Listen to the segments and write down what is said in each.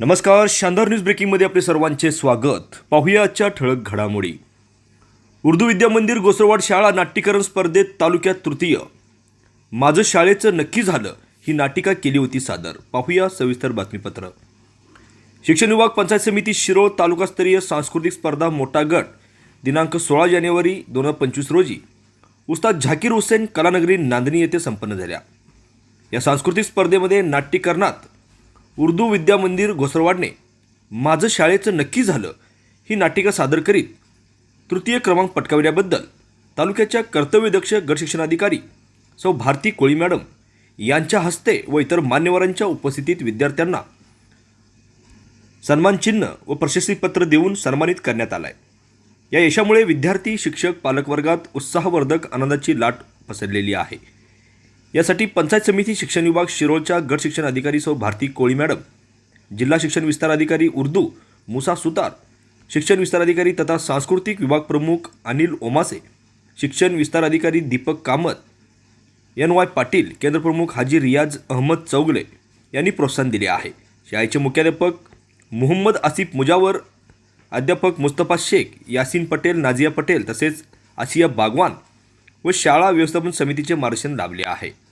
नमस्कार शानदार न्यूज ब्रेकिंगमध्ये आपले सर्वांचे स्वागत. पाहूया आजच्या ठळक घडामोडी. उर्दू विद्या मंदिर गोसरवाड शाळा नाट्यकरण स्पर्धेत तालुक्यात तृतीय. माझं शाळेचं नक्की झालं ही नाटिका केली होती सादर. पाहूया सविस्तर बातमीपत्र. शिक्षण विभाग पंचायत समिती शिरोळ तालुकास्तरीय सांस्कृतिक स्पर्धा मोठा गट दिनांक सोळा जानेवारी दोन हजार पंचवीस रोजी. उस्ताद झाकीर हुसेन कलानगरी नांदणी येथे संपन्न झाल्या. या सांस्कृतिक स्पर्धेमध्ये नाट्यकरणात उर्दू विद्या मंदिर घोसरवाडने माझं शाळेचं नक्की झालं ही नाटिका सादर करीत तृतीय क्रमांक पटकावल्याबद्दल तालुक्याच्या कर्तव्यदक्ष गटशिक्षणाधिकारी सौ भारती कोळी मॅडम यांच्या हस्ते व इतर मान्यवरांच्या उपस्थितीत विद्यार्थ्यांना सन्मानचिन्ह व प्रशस्तीपत्र देऊन सन्मानित करण्यात आलाय. या यशामुळे विद्यार्थी शिक्षक पालकवर्गात उत्साहवर्धक आनंदाची लाट पसरलेली आहे. यासाठी पंचायत समिती शिक्षण विभाग शिरोळच्या गट शिक्षण अधिकारी सौ भारती कोळी मॅडम जिल्हा शिक्षण विस्तार अधिकारी उर्दू मुसा सुतार शिक्षण विस्तार अधिकारी तथा सांस्कृतिक विभाग प्रमुख अनिल ओमासे शिक्षण विस्तार अधिकारी दीपक कामत एन वाय पाटील केंद्रप्रमुख हाजी रियाज अहमद चौगले यांनी प्रोत्साहन दिले आहे. शाळेचे मुख्याध्यापक मुहम्मद आसिफ मुजावर अध्यापक मुस्तफा शेख यासिन पटेल नाझिया पटेल तसेच आशिया बागवान व शाळा व्यवस्थापन समितीचे मार्गदर्शन लाभले आहे.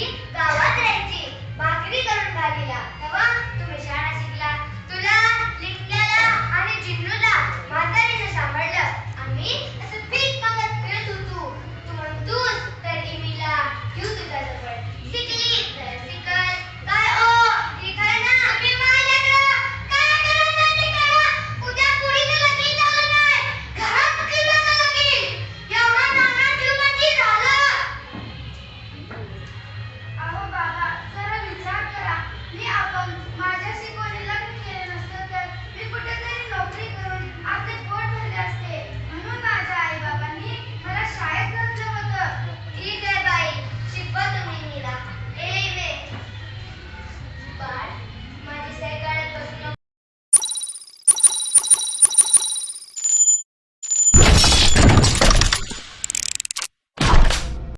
Yeah.